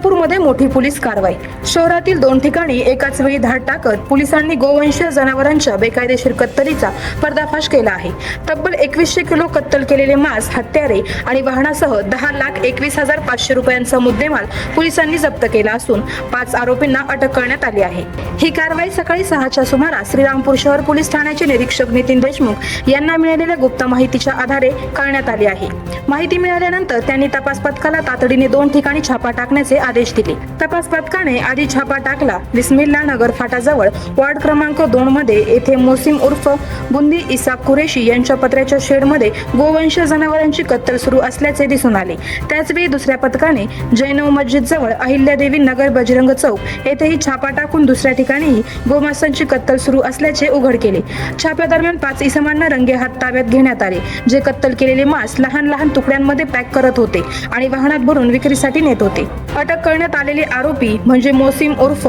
श्रीरामपूरमध्ये मोठी पोलीस कारवाई. शहरातील दोन ठिकाणी एकाच वेळी धाड टाकत पोलिसांनी गोवंशीय जनावरांच्या बेकायदेशीर कत्तलीचा पर्दाफाश केला आहे. तब्बल एकवीसशे किलो कत्तल केलेले मांस हत्यारे आणि वाहनासह दहा लाख एकवीस हजार पाचशे रुपयांचा मुद्देमाल पोलिसांनी जप्त केला असून पाच आरोपींना अटक करण्यात आली आहे. ही कारवाई सकाळी सहाच्या सुमारास श्रीरामपूर शहर पोलीस ठाण्याचे निरीक्षक नितीन देशमुख यांना मिळालेल्या गुप्त माहितीच्या आधारे करण्यात आली आहे. माहिती मिळाल्यानंतर त्यांनी तपास पथकाला तातडीने दोन ठिकाणी छापा टाकण्याचे आदेश दिले. तपास पथकाने आधी छापा टाकला. बिस्मिल्ला नगर फाटाजवळ वॉर्ड क्रमांक दोन मध्ये येथे मोसिम उर्फ बुंदी इसाक कुरेशी यांच्या पत्र्याच्या शेडमध्ये गोवंश जनावरांची कत्तल सुरू असल्याचे दिसून आले. त्याचवेळी दुसऱ्या पथकाने जैनव मस्जिद जवळ अहिल्यादेवी नगर बजरंग चौक येथेही छापा टाकून दुसऱ्या ठिकाणीही गोमांसांची कत्तल सुरू असल्याचे उघड केले. छाप्यादरम्यान पाच इसमांना रंगे हात ताब्यात घेण्यात आले जे कत्तल केलेले मांस लहान लहान तुकड्यांमध्ये पॅक करत होते आणि वाहनात भरून विक्रीसाठी नेत होते. अटक करण्यात आलेले आरोपी म्हणजे मोसिम उर्फ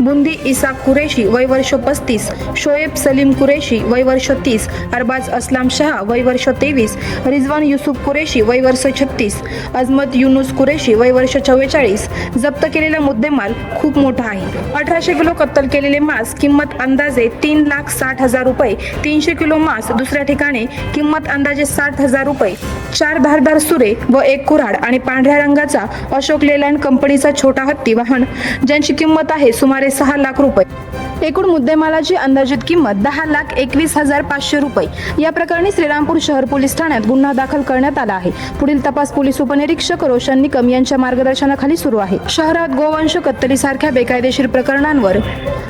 बुंदी इसाक कुरेशी वय वर्ष पस्तीस शोएब सलीम कुरेशी वय वर्ष तीस अरबाज असलाम शहा वय वर्ष तेवीस रिजवान युसुफ कुरेशी वय वर्ष छत्तीस अजमत युनुस कुरेशी वय वर्ष चव्वेचाळीस जप्त केलेला मुद्देमाल खूप मोठा आहे. अठराशे किलो कत्तल केलेले मांस किंमत अंदाजे तीन लाख साठ हजार रुपये तीनशे किलो मांस दुसऱ्या ठिकाणी किंमत अंदाजे साठ हजार रुपये चार धारदार सुरे व एक कुऱ्हाड आणि पांढऱ्या रंगाचा अशोक लेलँड कंपनीचा छोटा हत्ती वाहन ज्यांची किंमत आहे सुमारे सहा लाख रुपये. एकूण मुद्देमालाची अंदाजित किंमत दहा लाख एकवीस हजार पाचशे रुपये. या प्रकरणी श्रीरामपूर शहर पोलीस ठाण्यात गुन्हा दाखल करण्यात आला आहे. पुढील तपास पोलीस उपनिरीक्षक रोशन निकम यांच्या मार्गदर्शनाखाली सुरू आहे. शहरात गोवंश कत्तलीसारख्या बेकायदेशीर प्रकरणांवर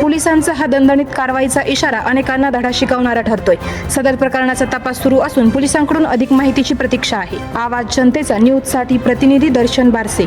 पोलिसांचा हा दणदणीत कारवाईचा इशारा अनेकांना धडा शिकवणारा ठरतोय. सदर प्रकरणाचा तपास सुरू असून पोलिसांकडून अधिक माहितीची प्रतीक्षा आहे. आवाज जनतेचा न्यूजसाठी प्रतिनिधी दर्शन बारसे.